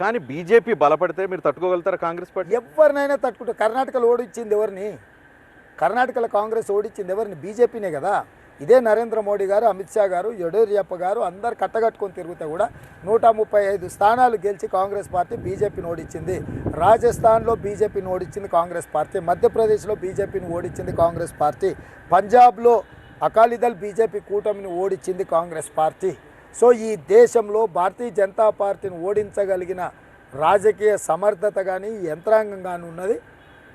కానీ బీజేపీ బలపడితే మీరు తట్టుకోగలుగుతారా కాంగ్రెస్ పార్టీ? ఎవరినైనా తట్టుకుంటారు కర్ణాటకలో ఓడించింది ఎవరిని? కర్ణాటకలో కాంగ్రెస్ ఓడించింది ఎవరిని? బీజేపీనే కదా. ఇదే నరేంద్ర మోడీ గారు అమిత్ షా గారు యడ్యూరప్ప గారు అందరు కట్టగట్టుకొని తిరుగుతే కూడా నూట ముప్పై ఐదు స్థానాలు గెలిచి కాంగ్రెస్ పార్టీ బీజేపీని ఓడించింది రాజస్థాన్లో బీజేపీని ఓడించింది కాంగ్రెస్ పార్టీ. మధ్యప్రదేశ్లో బీజేపీని ఓడించింది కాంగ్రెస్ పార్టీ. పంజాబ్లో అకాలీదళ్ బీజేపీ కూటమిని ఓడించింది కాంగ్రెస్ పార్టీ. సో ఈ దేశంలో భారతీయ జనతా పార్టీని ఓడించగలిగిన రాజకీయ సమర్థత కానీ యంత్రాంగం కానీ ఉన్నది.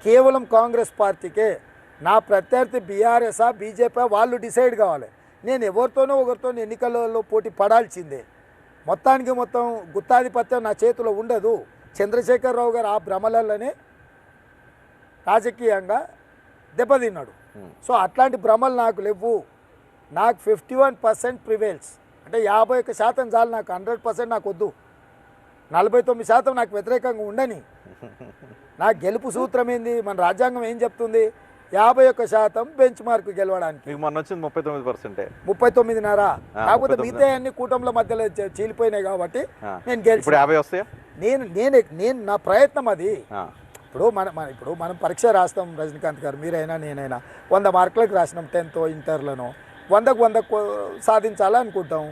కేవలం కాంగ్రెస్ పార్టీకే. నా ప్రత్యర్థి బీఆర్ఎస్ఆ బీజేపీ వాళ్ళు డిసైడ్ కావాలి. నేను ఎవరితోనో ఒకరితో ఎన్నికలలో పోటీ పడాల్సిందే. మొత్తానికి మొత్తం గుత్తాధిపత్యం నా చేతిలో ఉండదు. చంద్రశేఖరరావు గారు ఆ భ్రమలలోనే రాజకీయంగా దెబ్బతిన్నాడు. సో అట్లాంటి భ్రమలు నాకు లేవు. నాకు ఫిఫ్టీ వన్ పర్సెంట్ ప్రివేల్స్. అంటే యాభై ఒక్క శాతం చాలు నాకు హండ్రెడ్ పర్సెంట్ నాకు వద్దు. నలభై తొమ్మిది శాతం నాకు వ్యతిరేకంగా ఉండని. నా గెలుపు సూత్రం ఏంది మన రాజ్యాంగం ఏం చెప్తుంది? యాభై ఒక్క శాతం బెంచ్ మార్క్ గెలవడానికి. మొన్న వచ్చింది ముప్పై తొమ్మిది పర్సెంటే. ముప్పై తొమ్మిదిన్నర. కాకపోతే 39. మిగతా అన్ని కూటమిల మధ్యలో చీలిపోయినాయి కాబట్టి నేను గెలిచి. యాభై వస్తాయా? నేను నేను నేను నా ప్రయత్నం అది. ఇప్పుడు మన మన ఇప్పుడు మనం పరీక్ష రాస్తాం రజనీకాంత్ గారు మీరైనా నేనైనా. వంద మార్కులకు రాసినాం టెన్త్ ఇంటర్లను. వందకు వంద సాధించాలనుకుంటాం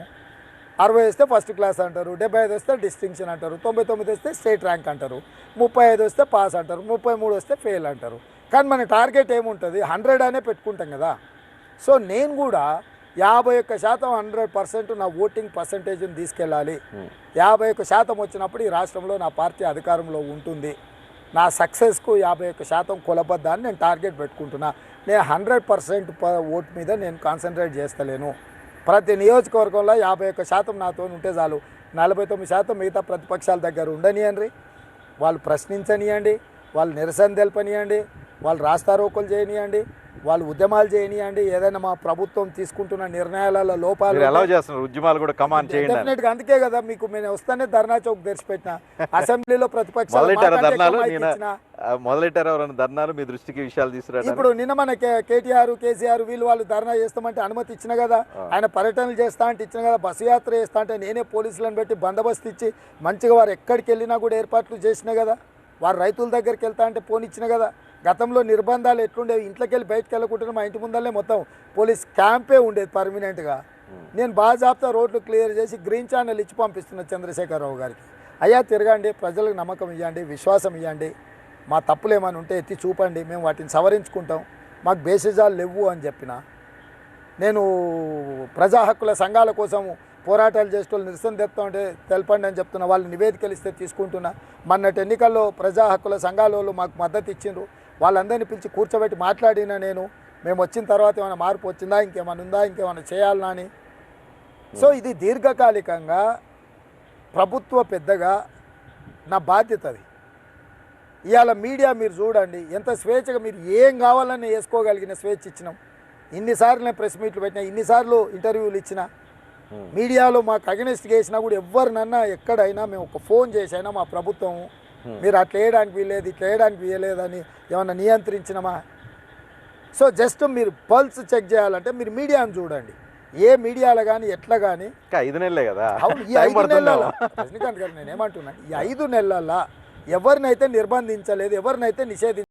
అరవై వస్తే ఫస్ట్ క్లాస్ అంటారు డెబ్బై ఐదు వస్తే డిస్టింక్షన్ అంటారు తొంభై తొమ్మిది వస్తే స్టేట్ ర్యాంక్ అంటారు ముప్పై ఐదు వస్తే పాస్ అంటారు ముప్పై మూడు వస్తే ఫెయిల్ అంటారు. కానీ మన టార్గెట్ ఏముంటుంది? హండ్రెడ్ అనే పెట్టుకుంటాం కదా. సో నేను కూడా యాభై ఒక్క శాతం హండ్రెడ్ పర్సెంట్ నా ఓటింగ్ పర్సంటేజ్ని తీసుకెళ్ళాలి. యాభై ఒక్క శాతం వచ్చినప్పుడు ఈ రాష్ట్రంలో నా పార్టీ అధికారంలో ఉంటుంది. నా సక్సెస్కు యాభై ఒక్క శాతం కొలబద్దా అని నేను టార్గెట్ పెట్టుకుంటున్నా. నేను హండ్రెడ్ పర్సెంట్ ఓట్ మీద నేను కాన్సన్ట్రేట్ చేస్తలేను. ప్రతి నియోజకవర్గంలో యాభై ఒక్క శాతం నాతో ఉంటే చాలు. నలభై తొమ్మిది శాతం మిగతా ప్రతిపక్షాల దగ్గర ఉండనియండి. వాళ్ళు ప్రశ్నించనియండి. వాళ్ళు నిరసన తెలపనియండి. వాళ్ళు రాస్తారోకులు చేయనియండి. వాళ్ళు ఉద్యమాలు చేయనియండి ఏదైనా మా ప్రభుత్వం తీసుకుంటున్న నిర్ణయాలలో లోపాలు ఎలా చేస్తున్నారు ఉద్యమాలు కూడా కమాన్ చేయండి అని. డెఫినెట్గా అందుకే కదా మీకు నేను వస్తానే ధర్నా చౌక్ తెరిచిపెట్టిన. అసెంబ్లీలో ప్రతిపక్షాలు మొదలెట్టారా ధర్నాలు? ఎవరైనా మీ దృష్టికి విషయాలు తీసుకురావడానికి? ఇప్పుడు నిన్న మన కేటీఆర్ కేసీఆర్ వీళ్ళు వాళ్ళు ధర్నా చేస్తామంటే అనుమతి ఇచ్చిన కదా. ఆయన పర్యటనలు చేస్తా అంటే ఇచ్చిన కదా బస్సు యాత్ర చేస్తా అంటే నేనే పోలీసులను పెట్టి బందోబస్తు ఇచ్చి మంచిగా వారు ఎక్కడికి వెళ్ళినా కూడా ఏర్పాట్లు చేసిన కదా. వారు రైతుల దగ్గరికి వెళ్తా అంటే పోనిచ్చిన కదా. గతంలో నిర్బంధాలు ఎట్లుండేవి? ఇంట్లోకి వెళ్ళి బయటకు వెళ్ళకుంటే మా ఇంటి ముందరనే మొత్తం పోలీస్ క్యాంపే ఉండేది పర్మనెంట్గా. నేను బాజాబ్తా రోడ్లు క్లియర్ చేసి గ్రీన్ ఛానల్ ఇచ్చి పంపిస్తున్న చంద్రశేఖరరావు గారికి. అయ్యా తిరగండి ప్రజలకు నమ్మకం ఇవ్వండి విశ్వాసం ఇవ్వండి మా తప్పులు ఏమైనా ఉంటే ఎత్తి చూపండి మేము వాటిని సవరించుకుంటాం. మాకు బేసిజాలు లేవు అని చెప్పిన. నేను ప్రజా హక్కుల సంఘాల కోసం పోరాటాలు చేసేటోళ్ళు నిరసన తెప్తా ఉంటే తెలపండి అని చెప్తున్నా. వాళ్ళు నివేదికలు ఇస్తే తీసుకుంటున్నా. మొన్నటి ఎన్నికల్లో ప్రజా హక్కుల సంఘాల వాళ్ళు మాకు మద్దతు ఇచ్చిండ్రు. వాళ్ళందరినీ పిలిచి కూర్చోబెట్టి మాట్లాడినా నేను మేము వచ్చిన తర్వాత ఏమైనా మార్పు వచ్చిందా ఇంకేమైనా ఉందా ఇంకేమైనా చేయాలనా అని. సో ఇది దీర్ఘకాలికంగా ప్రభుత్వ పెద్దగా నా బాధ్యత అది. ఇవాళ మీడియా మీరు చూడండి ఎంత స్వేచ్ఛగా మీరు ఏం కావాలని వేసుకోగలిగిన స్వేచ్ఛ ఇచ్చినాం. ఇన్నిసార్లు నేను ప్రెస్ మీట్లు పెట్టినా ఇన్నిసార్లు ఇంటర్వ్యూలు ఇచ్చిన. మీడియాలో మాకు అగెనిస్ట్ చేసినా కూడా ఎవరినన్నా ఎక్కడైనా మేము ఒక ఫోన్ చేసైనా మా ప్రభుత్వం మీరు అట్లా వేయడానికి వీలేదు ఇట్లా వేయడానికి వీయలేదని ఏమన్నా నియంత్రించినమా? సో జస్ట్ మీరు పల్స్ చెక్ చేయాలంటే మీరు మీడియాను చూడండి. ఏ మీడియాలో కానీ ఎట్లా కానీ ఐదు నెలలే కదా. అవును ఈ ఐదు. నెలల రజనీకాంత్ గారు నేను ఏమంటున్నాను ఈ ఐదు నెలల ఎవరినైతే నిర్బంధించలేదు ఎవరినైతే నిషేధించలేదు